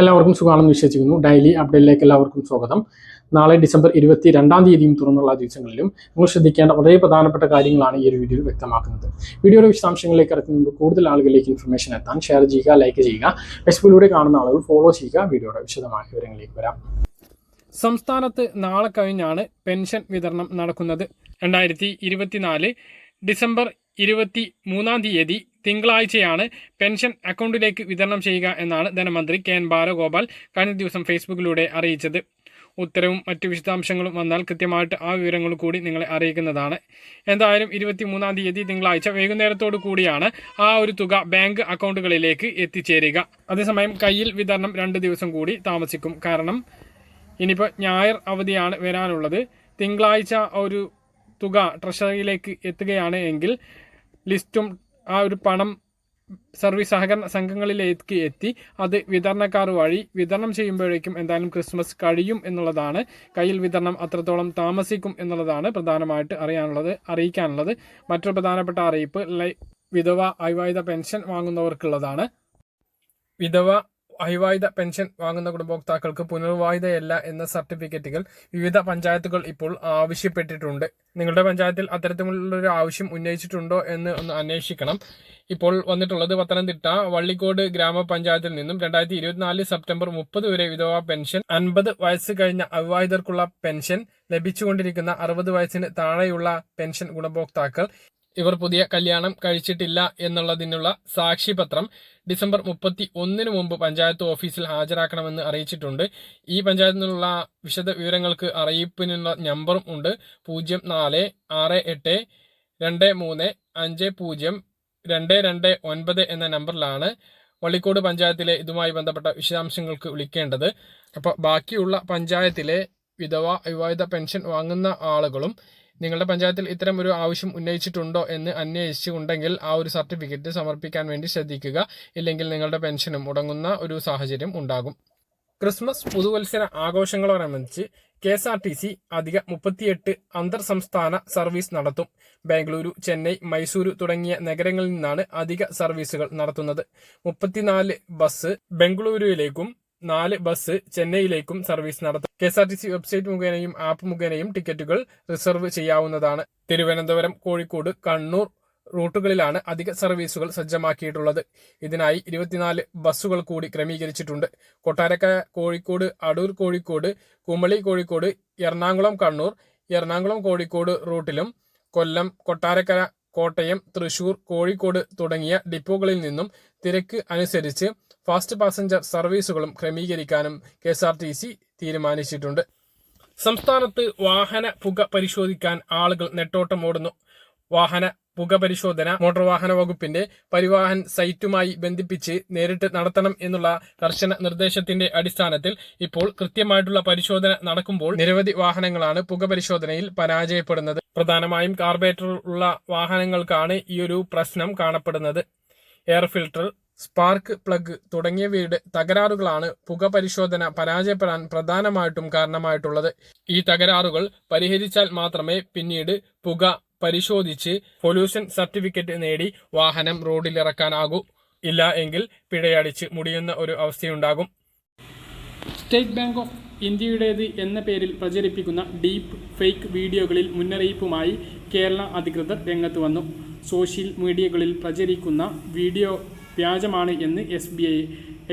എല്ലാവർക്കും സുഖമാണെന്ന് വിശ്വസിക്കുന്നു. ഡെയിലി അപ്ഡേറ്റിലേക്ക് എല്ലാവർക്കും സ്വാഗതം. നാളെ ഡിസംബർ ഇരുപത്തി രണ്ടാം തീയതിയും തുറന്നുള്ള ദിവസങ്ങളിലും നിങ്ങൾ ശ്രദ്ധിക്കേണ്ട വളരെ പ്രധാനപ്പെട്ട കാര്യങ്ങളാണ് ഈ ഒരു വീഡിയോയിൽ വ്യക്തമാക്കുന്നത്. വീഡിയോയുടെ വിശദാംശങ്ങളിലേക്ക് ഇറക്കുന്ന മുമ്പ് കൂടുതൽ ആളുകളിലേക്ക് ഇൻഫർമേഷൻ എത്താൻ ഷെയർ ചെയ്യുക ലൈക്ക് ചെയ്യുക ഫേസ്ബുക്കിലൂടെ കാണുന്ന ആളുകൾ ഫോളോ ചെയ്യുക. വീഡിയോയുടെ വിശദമായ വിവരങ്ങളിലേക്ക് വരാം. സംസ്ഥാനത്ത് നാളെ കഴിഞ്ഞാണ് പെൻഷൻ വിതരണം നടക്കുന്നത്. രണ്ടായിരത്തി ഇരുപത്തിനാല് ഡിസംബർ ഇരുപത്തി മൂന്നാം തീയതി തിങ്കളാഴ്ചയാണ് പെൻഷൻ അക്കൗണ്ടിലേക്ക് വിതരണം ചെയ്യുക എന്നാണ് ധനമന്ത്രി കെ എൻ ബാലഗോപാൽ കഴിഞ്ഞ ദിവസം ഫേസ്ബുക്കിലൂടെ അറിയിച്ചത്. ഉത്തരവും മറ്റു വിശദാംശങ്ങളും വന്നാൽ കൃത്യമായിട്ട് ആ വിവരങ്ങൾ കൂടി നിങ്ങളെ അറിയിക്കുന്നതാണ്. എന്തായാലും ഇരുപത്തി മൂന്നാം തീയതി തിങ്കളാഴ്ച വൈകുന്നേരത്തോടു കൂടിയാണ് ആ ഒരു തുക ബാങ്ക് അക്കൗണ്ടുകളിലേക്ക് എത്തിച്ചേരുക. അതേസമയം കയ്യിൽ വിതരണം രണ്ട് ദിവസം കൂടി താമസിക്കും. കാരണം ഇനിയിപ്പോൾ ഞായർ അവധിയാണ് വരാനുള്ളത്. തിങ്കളാഴ്ച ഒരു തുക ട്രഷറിയിലേക്ക് എത്തുകയാണ് എങ്കിൽ ലിസ്റ്റും ആ ഒരു പണം സർവീസ് സഹകരണ സംഘങ്ങളിലേക്ക് എത്തി. അത് വിതരണക്കാർ വഴി വിതരണം ചെയ്യുമ്പോഴേക്കും എന്തായാലും ക്രിസ്മസ് കഴിയും എന്നുള്ളതാണ്. കയ്യിൽ വിതരണം അത്രത്തോളം താമസിക്കും എന്നുള്ളതാണ് പ്രധാനമായിട്ട് അറിയാനുള്ളത് അറിയിക്കാനുള്ളത്. മറ്റൊരു പ്രധാനപ്പെട്ട അറിയിപ്പ് വിധവ അവിവാഹിത പെൻഷൻ വാങ്ങുന്നവർക്കുള്ളതാണ്. വിധവ അവിവാഹിത പെൻഷൻ വാങ്ങുന്ന ഗുണഭോക്താക്കൾക്ക് പുനർവാഹിതയല്ല എന്ന സർട്ടിഫിക്കറ്റുകൾ വിവിധ പഞ്ചായത്തുകൾ ഇപ്പോൾ ആവശ്യപ്പെട്ടിട്ടുണ്ട്. നിങ്ങളുടെ പഞ്ചായത്തിൽ അത്തരത്തിലുള്ളൊരു ആവശ്യം ഉന്നയിച്ചിട്ടുണ്ടോ എന്ന് ഒന്ന് അന്വേഷിക്കണം. ഇപ്പോൾ വന്നിട്ടുള്ളത് പത്തനംതിട്ട വള്ളിക്കോട് ഗ്രാമപഞ്ചായത്തിൽ നിന്നും രണ്ടായിരത്തി ഇരുപത്തിനാല് സെപ്റ്റംബർ മുപ്പത് വരെ വിധവ പെൻഷൻ അൻപത് വയസ്സ് കഴിഞ്ഞ അവിവാഹിതർക്കുള്ള പെൻഷൻ ലഭിച്ചുകൊണ്ടിരിക്കുന്ന അറുപത് വയസ്സിന് താഴെയുള്ള പെൻഷൻ ഗുണഭോക്താക്കൾ ഇവർ പുതിയ കല്യാണം കഴിച്ചിട്ടില്ല എന്നുള്ളതിനുള്ള സാക്ഷിപത്രം ഡിസംബർ മുപ്പത്തി ഒന്നിന് മുമ്പ് പഞ്ചായത്ത് ഓഫീസിൽ ഹാജരാക്കണമെന്ന് അറിയിച്ചിട്ടുണ്ട്. ഈ പഞ്ചായത്തിൽ നിന്നുള്ള വിശദ വിവരങ്ങൾക്ക് അറിയിപ്പിനുള്ള നമ്പറും ഉണ്ട്. പൂജ്യം നാല് ആറ് എട്ട് രണ്ട് മൂന്ന് അഞ്ച് പൂജ്യം രണ്ട് രണ്ട് ഒൻപത് എന്ന നമ്പറിലാണ് വള്ളിക്കോട് പഞ്ചായത്തിലെ ഇതുമായി ബന്ധപ്പെട്ട വിശദാംശങ്ങൾക്ക് വിളിക്കേണ്ടത്. അപ്പോൾ ബാക്കിയുള്ള പഞ്ചായത്തിലെ വിധവ വിവാഹിത പെൻഷൻ വാങ്ങുന്ന ആളുകളും നിങ്ങളുടെ പഞ്ചായത്തിൽ ഇത്തരം ഒരു ആവശ്യം ഉന്നയിച്ചിട്ടുണ്ടോ എന്ന് അന്വേഷിച്ചുണ്ടെങ്കിൽ ആ ഒരു സർട്ടിഫിക്കറ്റ് സമർപ്പിക്കാൻ വേണ്ടി ശ്രദ്ധിക്കുക. ഇല്ലെങ്കിൽ നിങ്ങളുടെ പെൻഷനും മുടങ്ങുന്ന ഒരു സാഹചര്യം ഉണ്ടാകും. ക്രിസ്മസ് പുതുവത്സര ആഘോഷങ്ങളോടനുബന്ധിച്ച് K S R T C അധിക മുപ്പത്തിയെട്ട് അന്തർ സംസ്ഥാന സർവീസ് നടത്തും. ബാംഗ്ലൂരു ചെന്നൈ മൈസൂരു തുടങ്ങിയ നഗരങ്ങളിൽ നിന്നാണ് അധിക സർവീസുകൾ നടത്തുന്നത്. മുപ്പത്തിനാല് ബസ് ബംഗളൂരുവിലേക്കും നാല് ബസ് ചെന്നൈയിലേക്കും സർവീസ് നടത്തും. K S R T C website മുഖേനയും app മുഖേനയും ടിക്കറ്റുകൾ റിസർവ് ചെയ്യാവുന്നതാണ്. തിരുവനന്തപുരം കോഴിക്കോട് കണ്ണൂർ റൂട്ടുകളിലാണ് അധിക സർവീസുകൾ സജ്ജമാക്കിയിട്ടുള്ളത്. ഇതിനായി ഇരുപത്തിനാല് ബസ്സുകൾ കൂടി ക്രമീകരിച്ചിട്ടുണ്ട്. കൊട്ടാരക്കര കോഴിക്കോട് അടൂർ കോഴിക്കോട് കുമളി കോഴിക്കോട് എറണാകുളം കണ്ണൂർ എറണാകുളം കോഴിക്കോട് റൂട്ടിലും കൊല്ലം കൊട്ടാരക്കര കോട്ടയം തൃശൂർ കോഴിക്കോട് തുടങ്ങിയ ഡിപ്പോകളിൽ നിന്നും തിരക്ക് അനുസരിച്ച് ഫാസ്റ്റ് പാസഞ്ചർ സർവീസുകളും ക്രമീകരിക്കാനും K S R T C തീരുമാനിച്ചിട്ടുണ്ട്. സംസ്ഥാനത്ത് വാഹന പുക പരിശോധിക്കാൻ ആളുകൾ നെട്ടോട്ടം ഓടുന്നു വാഹന പുക പരിശോധന മോട്ടോർ വാഹന വകുപ്പിന്റെ പരിവാഹൻ സൈറ്റുമായി ബന്ധിപ്പിച്ച് നേരിട്ട് നടത്തണം എന്നുള്ള കർശന നിർദ്ദേശത്തിന്റെ അടിസ്ഥാനത്തിൽ ഇപ്പോൾ കൃത്യമായിട്ടുള്ള പരിശോധന നടക്കുമ്പോൾ നിരവധി വാഹനങ്ങളാണ് പുക പരിശോധനയിൽ പരാജയപ്പെടുന്നത്. പ്രധാനമായും കാർബേറ്റർ ഉള്ള വാഹനങ്ങൾക്കാണ് ഈ ഒരു പ്രശ്നം കാണപ്പെടുന്നത്. എയർ ഫിൽട്ടർ സ്പാർക്ക് പ്ലഗ് തുടങ്ങിയവയുടെ തകരാറുകളാണ് പുക പരിശോധന പരാജയപ്പെടാൻ പ്രധാനമായിട്ടും കാരണമായിട്ടുള്ളത്. ഈ തകരാറുകൾ പരിഹരിച്ചാൽ മാത്രമേ പിന്നീട് പുക പരിശോധിച്ച് പൊല്യൂഷൻ സർട്ടിഫിക്കറ്റ് നേടി വാഹനം റോഡിലിറക്കാനാകൂ. ഇല്ല എങ്കിൽ പിഴയടിച്ച് മുടിയുന്ന ഒരു അവസ്ഥയുണ്ടാകും. സ്റ്റേറ്റ് ബാങ്ക് ഓഫ് ഇന്ത്യയുടേത് എന്ന പേരിൽ പ്രചരിപ്പിക്കുന്ന ഡീപ്പ് ഫേക്ക് വീഡിയോകളിൽ മുന്നറിയിപ്പുമായി കേരള അധികൃതർ രംഗത്ത് വന്നു. സോഷ്യൽ മീഡിയകളിൽ പ്രചരിക്കുന്ന വീഡിയോ വ്യാജമാണ് എന്ന് എസ് ബി ഐ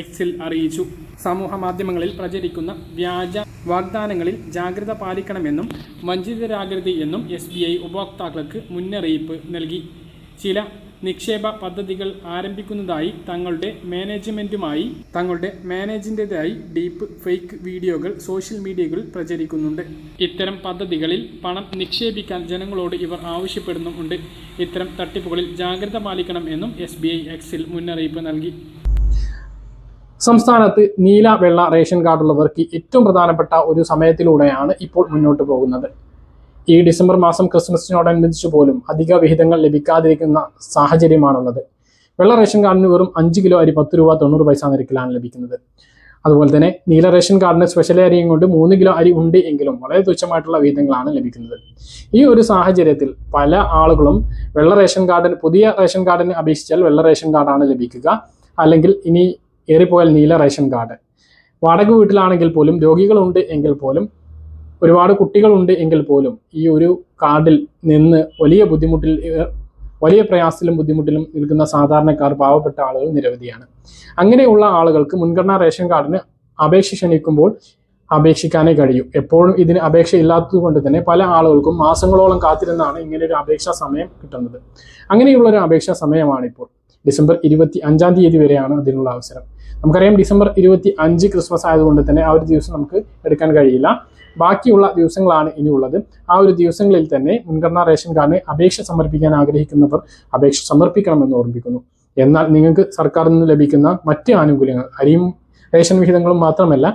എക്സിൽ അറിയിച്ചു. സമൂഹ മാധ്യമങ്ങളിൽ പ്രചരിക്കുന്ന വ്യാജ വാഗ്ദാനങ്ങളിൽ ജാഗ്രത പാലിക്കണമെന്നും വഞ്ചിതരാകരുത് എന്നും എസ് ബി ഐ ഉപഭോക്താക്കൾക്ക് മുന്നറിയിപ്പ് നൽകി. ചില നിക്ഷേപ പദ്ധതികൾ ആരംഭിക്കുന്നതായി തങ്ങളുടെ മാനേജ്മെന്റുമായി തങ്ങളുടെ മാനേജിന്റെതായി ഡീപ്പ് ഫേക്ക് വീഡിയോകൾ സോഷ്യൽ മീഡിയകളിൽ പ്രചരിക്കുന്നുണ്ട്. ഇത്തരം പദ്ധതികളിൽ പണം നിക്ഷേപിക്കാൻ ജനങ്ങളോട് ഇവർ ആവശ്യപ്പെടുന്നുമുണ്ട്. ഇത്തരം തട്ടിപ്പുകളിൽ ജാഗ്രത പാലിക്കണം എന്നും എസ് ബി ഐ എക്സിൽ മുന്നറിയിപ്പ് നൽകി. സംസ്ഥാനത്ത് നീല വെള്ള റേഷൻ കാർഡുള്ളവർക്ക് ഏറ്റവും പ്രധാനപ്പെട്ട ഒരു സമയത്തിലൂടെയാണ് ഇപ്പോൾ മുന്നോട്ട് പോകുന്നത്. ഈ ഡിസംബർ മാസം ക്രിസ്മസിനോടനുബന്ധിച്ച് പോലും അധിക വിഹിതങ്ങൾ ലഭിക്കാതിരിക്കുന്ന സാഹചര്യമാണുള്ളത്. വെള്ള റേഷൻ കാർഡിന് വെറും അഞ്ച് കിലോ അരി പത്ത് രൂപ തൊണ്ണൂറ് പൈസ നിരക്കിലാണ് ലഭിക്കുന്നത്. അതുപോലെ തന്നെ നീല റേഷൻ കാർഡിന് സ്പെഷ്യൽ അരിയും കൊണ്ട് മൂന്ന് കിലോ അരി ഉണ്ട് എങ്കിലും വളരെ തുച്ഛമായിട്ടുള്ള വിഹിതങ്ങളാണ് ലഭിക്കുന്നത്. ഈ ഒരു സാഹചര്യത്തിൽ പല ആളുകളും വെള്ള റേഷൻ കാർഡിന് പുതിയ റേഷൻ കാർഡിന് അപേക്ഷിച്ചാൽ വെള്ള റേഷൻ കാർഡാണ് ലഭിക്കുക. അല്ലെങ്കിൽ ഇനി ഏറിപ്പോയാൽ നീല റേഷൻ കാർഡ്. വാടക വീട്ടിലാണെങ്കിൽ പോലും രോഗികളുണ്ട് എങ്കിൽ പോലും ഒരുപാട് കുട്ടികളുണ്ട് എങ്കിൽ പോലും ഈ ഒരു കാർഡിൽ നിന്ന് വലിയ ബുദ്ധിമുട്ടിൽ വലിയ പ്രയാസത്തിലും ബുദ്ധിമുട്ടിലും നിൽക്കുന്ന സാധാരണക്കാർ പാവപ്പെട്ട ആളുകൾ നിരവധിയാണ്. അങ്ങനെയുള്ള ആളുകൾക്ക് മുൻഗണനാ റേഷൻ കാർഡിന് അപേക്ഷ ക്ഷണിക്കുമ്പോൾ അപേക്ഷിക്കാനേ കഴിയൂ. എപ്പോഴും ഇതിന് അപേക്ഷ ഇല്ലാത്തത് കൊണ്ട് തന്നെ പല ആളുകൾക്കും മാസങ്ങളോളം കാത്തിരുന്നാണ് ഇങ്ങനെ ഒരു അപേക്ഷാ സമയം കിട്ടുന്നത്. അങ്ങനെയുള്ള ഒരു അപേക്ഷാ സമയമാണ് ഇപ്പോൾ ഡിസംബർ ഇരുപത്തി അഞ്ചാം തീയതി വരെയാണ് അതിനുള്ള അവസരം. നമുക്കറിയാം ഡിസംബർ ഇരുപത്തി അഞ്ച് ക്രിസ്മസ് ആയതുകൊണ്ട് തന്നെ ആ ഒരു ദിവസം നമുക്ക് എടുക്കാൻ കഴിയില്ല. ബാക്കിയുള്ള ദിവസങ്ങളാണ് ഇനിയുള്ളത്. ആ ഒരു ദിവസങ്ങളിൽ തന്നെ മുൻഗണനാ റേഷൻ കാർഡിന് അപേക്ഷ സമർപ്പിക്കാൻ ആഗ്രഹിക്കുന്നവർ അപേക്ഷ സമർപ്പിക്കണമെന്ന് ഓർമ്മിപ്പിക്കുന്നു എന്നാൽ നിങ്ങൾക്ക് സർക്കാരിൽ നിന്ന് ലഭിക്കുന്ന മറ്റ് ആനുകൂല്യങ്ങൾ അരിയും റേഷൻ വിഹിതങ്ങളും മാത്രമല്ല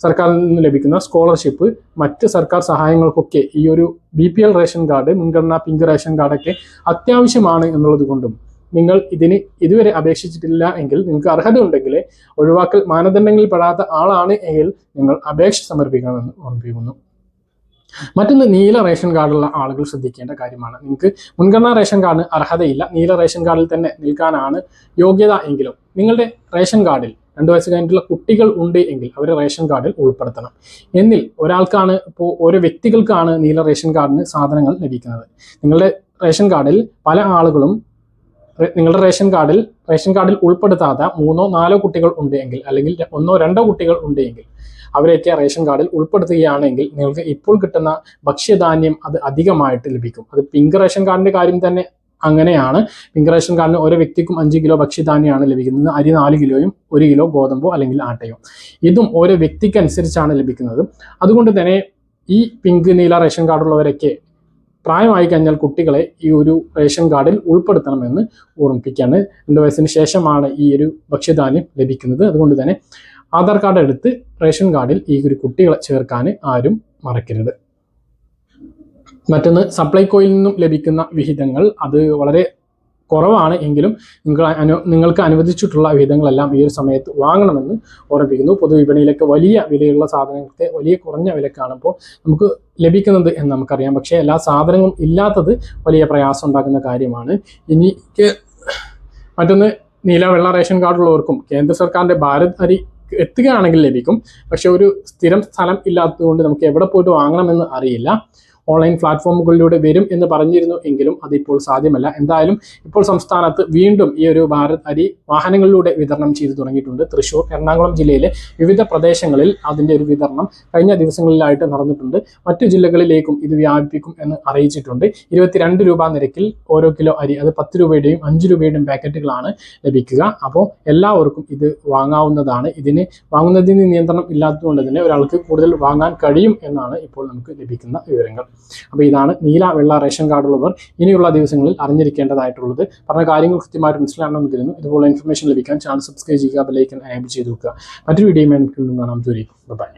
സർക്കാരിൽ നിന്ന് ലഭിക്കുന്ന സ്കോളർഷിപ്പ് മറ്റ് സർക്കാർ സഹായങ്ങൾക്കൊക്കെ ഈ ഒരു ബി റേഷൻ കാർഡ് മുൻഗണനാ പിങ്ക് റേഷൻ കാർഡൊക്കെ അത്യാവശ്യമാണ് എന്നുള്ളത് കൊണ്ടും നിങ്ങൾ ഇതിന് ഇതുവരെ അപേക്ഷിച്ചിട്ടില്ല എങ്കിൽ നിങ്ങൾക്ക് അർഹത ഉണ്ടെങ്കിൽ ഒഴിവാക്കൽ മാനദണ്ഡങ്ങളിൽ പെടാത്ത ആളാണ് എങ്കിൽ നിങ്ങൾ അപേക്ഷ സമർപ്പിക്കണമെന്ന് ഓർമ്മിപ്പിക്കുന്നു. മറ്റൊന്ന് നീല റേഷൻ കാർഡുള്ള ആളുകൾ ശ്രദ്ധിക്കേണ്ട കാര്യമാണ്. നിങ്ങൾക്ക് മുൻഗണനാ റേഷൻ കാർഡിന് അർഹതയില്ല. നീല റേഷൻ കാർഡിൽ തന്നെ നിൽക്കാനാണ് യോഗ്യത എങ്കിലും നിങ്ങളുടെ റേഷൻ കാർഡിൽ രണ്ട് വയസ്സ് കഴിഞ്ഞിട്ടുള്ള കുട്ടികൾ ഉണ്ട് എങ്കിൽ അവരെ റേഷൻ കാർഡിൽ ഉൾപ്പെടുത്തണം. എന്നിൽ ഒരാൾക്കാണ് ഇപ്പോൾ ഓരോ വ്യക്തികൾക്കാണ് നീല റേഷൻ കാർഡിന് സാധനങ്ങൾ ലഭിക്കുന്നത്. നിങ്ങളുടെ റേഷൻ കാർഡിൽ പല ആളുകളും നിങ്ങളുടെ റേഷൻ കാർഡിൽ റേഷൻ കാർഡിൽ ഉൾപ്പെടുത്താത്ത മൂന്നോ നാലോ കുട്ടികൾ ഉണ്ടെങ്കിൽ അല്ലെങ്കിൽ ഒന്നോ രണ്ടോ കുട്ടികൾ ഉണ്ടെങ്കിൽ എങ്കിൽ അവരെയൊക്കെ റേഷൻ കാർഡിൽ ഉൾപ്പെടുത്തുകയാണെങ്കിൽ നിങ്ങൾക്ക് ഇപ്പോൾ കിട്ടുന്ന ഭക്ഷ്യധാന്യം അത് അധികമായിട്ട് ലഭിക്കും. അത് പിങ്ക് റേഷൻ കാർഡിന്റെ കാര്യം തന്നെ അങ്ങനെയാണ്. പിങ്ക് റേഷൻ കാർഡിന് ഓരോ വ്യക്തിക്കും അഞ്ച് കിലോ ഭക്ഷ്യധാന്യമാണ് ലഭിക്കുന്നത്. അരി നാല് കിലോയും ഒരു കിലോ ഗോതമ്പോ അല്ലെങ്കിൽ ആട്ടയോ. ഇതും ഓരോ വ്യക്തിക്ക് അനുസരിച്ചാണ് ലഭിക്കുന്നത്. അതുകൊണ്ട് തന്നെ ഈ പിങ്ക് നീല റേഷൻ കാർഡുള്ളവരൊക്കെ പ്രായമായി കഴിഞ്ഞാൽ കുട്ടികളെ ഈ ഒരു റേഷൻ കാർഡിൽ ഉൾപ്പെടുത്തണമെന്ന് ഓർമ്മിപ്പിക്കുകയാണ്. രണ്ട് വയസ്സിന് ശേഷമാണ് ഈ ഒരു ഭക്ഷ്യധാന്യം ലഭിക്കുന്നത്. അതുകൊണ്ട് തന്നെ ആധാർ കാർഡ് എടുത്ത് റേഷൻ കാർഡിൽ ഈ ഒരു കുട്ടികളെ ചേർക്കാൻ ആരും മറക്കരുത്. മറ്റൊന്ന് സപ്ലൈകോയിൽ നിന്നും ലഭിക്കുന്ന വിഹിതങ്ങൾ അത് വളരെ കുറവാണ് എങ്കിലും നിങ്ങൾ അനു നിങ്ങൾക്ക് അനുവദിച്ചിട്ടുള്ള വിഹിതങ്ങളെല്ലാം ഈ ഒരു സമയത്ത് വാങ്ങണമെന്ന് ഓർമ്മിപ്പിക്കുന്നു. പൊതുവിപണിയിലൊക്കെ വലിയ വിലയുള്ള സാധനങ്ങൾക്ക് വലിയ കുറഞ്ഞ വിലക്കാണ് ഇപ്പോൾ നമുക്ക് ലഭിക്കുന്നത് എന്ന് നമുക്കറിയാം. പക്ഷേ എല്ലാ സാധനങ്ങളും ഇല്ലാത്തത് വലിയ പ്രയാസം ഉണ്ടാക്കുന്ന കാര്യമാണ്. എനിക്ക് മറ്റൊന്ന് നീല വെള്ള റേഷൻ കാർഡുള്ളവർക്കും കേന്ദ്ര സർക്കാരിന്റെ ഭാരത് അരി എത്തുകയാണെങ്കിൽ ലഭിക്കും. പക്ഷെ ഒരു സ്ഥിരം സ്ഥലം ഇല്ലാത്തതുകൊണ്ട് നമുക്ക് എവിടെ പോയിട്ട് വാങ്ങണമെന്ന് അറിയില്ല. ഓൺലൈൻ പ്ലാറ്റ്ഫോമുകളിലൂടെ വരും എന്ന് പറഞ്ഞിരുന്നു എങ്കിലും അതിപ്പോൾ സാധ്യമല്ല. എന്തായാലും ഇപ്പോൾ സംസ്ഥാനത്ത് വീണ്ടും ഈ ഒരു ഭാരത് അരി വാഹനങ്ങളിലൂടെ വിതരണം ചെയ്തു തുടങ്ങിയിട്ടുണ്ട്. തൃശൂർ എറണാകുളം ജില്ലയിലെ വിവിധ പ്രദേശങ്ങളിൽ അതിന്റെ ഒരു വിതരണം കഴിഞ്ഞ ദിവസങ്ങളിലായിട്ട് നടന്നിട്ടുണ്ട്. മറ്റു ജില്ലകളിലേക്കും ഇത് വ്യാപിപ്പിക്കും എന്ന് അറിയിച്ചിട്ടുണ്ട്. ഇരുപത്തിരണ്ട് രൂപ നിരക്കിൽ ഓരോ കിലോ അരി അത് പത്ത് രൂപയുടെയും അഞ്ച് രൂപയുടെയും പാക്കറ്റുകളാണ് ലഭിക്കുക. അപ്പോൾ എല്ലാവർക്കും ഇത് വാങ്ങാവുന്നതാണ്. ഇതിന് വാങ്ങുന്നതിന് നിയന്ത്രണം ഇല്ലാത്തതുകൊണ്ട് തന്നെ ഒരാൾക്ക് കൂടുതൽ വാങ്ങാൻ കഴിയും എന്നാണ് ഇപ്പോൾ നമുക്ക് ലഭിക്കുന്ന വിവരങ്ങൾ. അപ്പോൾ ഇതാണ് നീല വെള്ള റേഷൻ കാർഡുള്ളവർ ഇനിയുള്ള ദിവസങ്ങളിൽ അറിഞ്ഞിരിക്കേണ്ടതായിട്ടുള്ളത്. പറഞ്ഞ കാര്യങ്ങൾ കൃത്യമായിട്ട് മനസ്സിലാണെന്ന് കരുതുന്നു. ഇതുപോലെ ഇൻഫർമേഷൻ ലഭിക്കാൻ ചാനൽ സബ്സ്ക്രൈബ് ചെയ്യുക ബെലൈക്കൻ എനേബിൾ ചെയ്ത് വെക്കുക. മറ്റൊരു വീഡിയോയുമായി നമുക്ക് വീണ്ടും കാണാം. ജോലി ബൈ